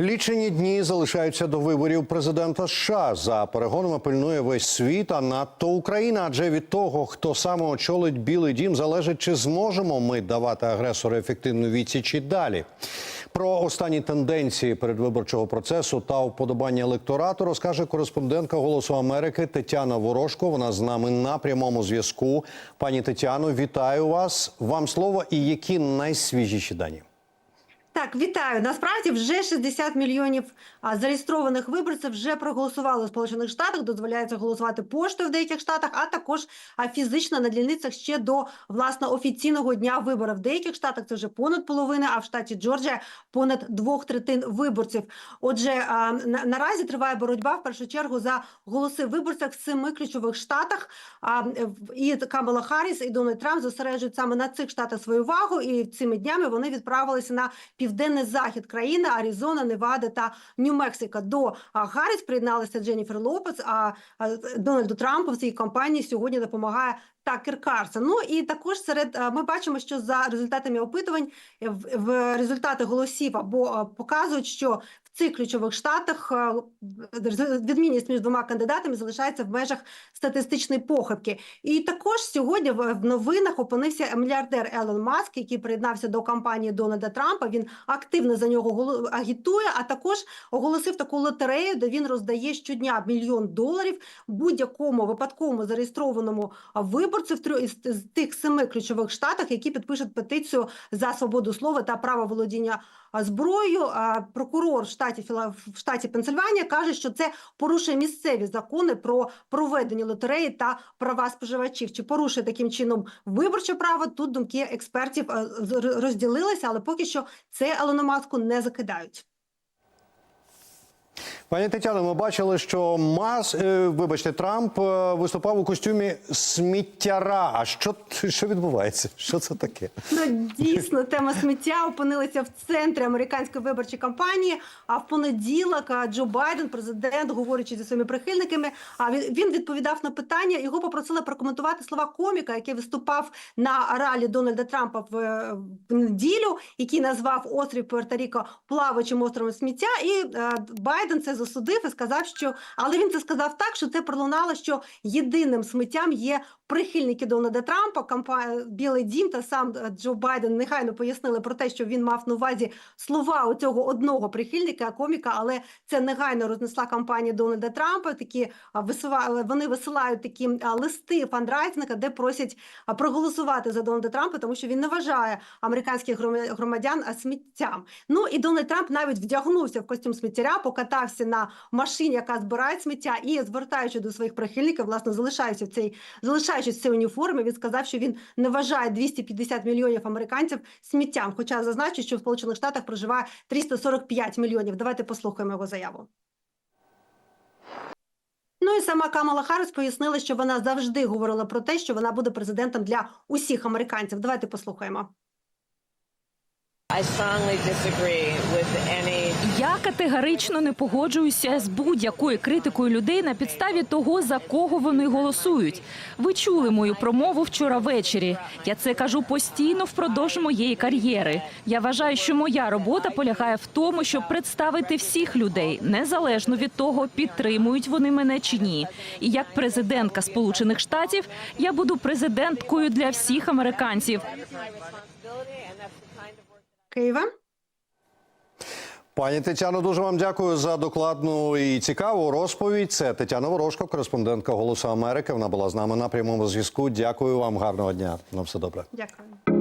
Лічені дні залишаються до виборів президента США. За перегонами пильнує весь світ, а надто Україна. Адже від того, хто саме очолить Білий Дім, залежить, чи зможемо ми давати агресору ефективну відсіч і далі. Про останні тенденції передвиборчого процесу та вподобання електорату розкаже кореспондентка Голосу Америки Тетяна Ворожко. Вона з нами на прямому зв'язку. Пані Тетяно, вітаю вас. Вам слово і які найсвіжіші дані. Так, вітаю. Насправді вже 60 мільйонів зареєстрованих виборців вже проголосували у Сполучених Штатах. Дозволяється голосувати поштою в деяких штатах, а також фізично на дільницях ще до власне офіційного дня виборів. В деяких штатах це вже понад половина, а в штаті Джорджія понад двох третин виборців. Отже, на, наразі триває боротьба в першу чергу за голоси виборців в семи ключових штатах. А, і Камала Харріс і Дональд Трамп зосереджують саме на цих штатах свою увагу. І цими днями вони відправилися на південний захід країни Аризона, Невада та Нью-Мексико. До Гарріс приєдналася Дженніфер Лопес. А Дональду Трампу в цій кампанії сьогодні допомагає Такер Карсон. Ну і також серед ми бачимо, що за результатами опитувань в, результати голосів або показують, що цих ключових штатах а, відмінність між двома кандидатами залишається в межах статистичної похибки. І також сьогодні в новинах опинився мільярдер Елон Маск, який приєднався до кампанії Дональда Трампа. Він активно за нього агітує, а також оголосив таку лотерею, де він роздає щодня мільйон доларів будь-якому випадковому зареєстрованому виборцю в трьох із тих семи ключових штатах, які підпишуть петицію за свободу слова та право володіння зброєю. Прокурор в штаті в штаті Пенсильванія каже, що це порушує місцеві закони про проведення лотереї та права споживачів. Чи порушує таким чином виборче право? Тут думки експертів е, розділилися, але поки що це Елону Маску не закидають. Пані Тетяно, ми бачили, що Мас, е, вибачте, Трамп е, виступав у костюмі сміттяра. А що, що відбувається? Що це таке? Ну дійсно тема сміття опинилася в центрі американської виборчої кампанії. А в понеділок Джо Байден, президент, говорячи зі своїми прихильниками, а він, відповідав на питання. Його попросили прокоментувати слова коміка, який виступав на ралі Дональда Трампа в, в неділю, який назвав острів Пуерто-Ріко плаваючим островом сміття. І е, Байден це засудив і сказав, що але він це сказав так, що це пролунало, що єдиним сміттям є прихильники Дональда Трампа, кампа... Білий Дім та сам е, Джо Байден нехайно пояснили про те, що він мав на увазі слова у цього одного прихильника, коміка, але це негайно рознесла кампанія Дональда Трампа. Такі а, висува... вони висилають такі листи фандрайзинга, де просять проголосувати за Дональда Трампа, тому що він не вважає американських громадян сміттям. Ну і Дональд Трамп навіть вдягнувся в костюм сміттяря, покатався на машині, яка збирає сміття, і звертаючи до своїх прихильників, власне, залишаючи в цей залишаючись в цій уніформі, він сказав, що він не вважає 250 мільйонів американців сміттям. Хоча зазначить, що в Сполучених Штатах проживає 345 мільйонів. Давайте послухаємо його заяву. Ну і сама Камала Харріс пояснила, що вона завжди говорила про те, що вона буде президентом для усіх американців. Давайте послухаємо. Я категорично не погоджуюся з будь-якою критикою людей на підставі того, за кого вони голосують. Ви чули мою промову вчора ввечері. Я це кажу постійно впродовж моєї кар'єри. Я вважаю, що моя робота полягає в тому, щоб представити всіх людей, незалежно від того, підтримують вони мене чи ні. І як президентка Сполучених Штатів я буду президенткою для всіх американців. Києва. Пані Тетяно, дуже вам дякую за докладну і цікаву розповідь. Це Тетяна Ворожко, кореспондентка Голосу Америки. Вона була з нами на прямому зв'язку. Дякую вам, гарного дня. На все добре. Дякую.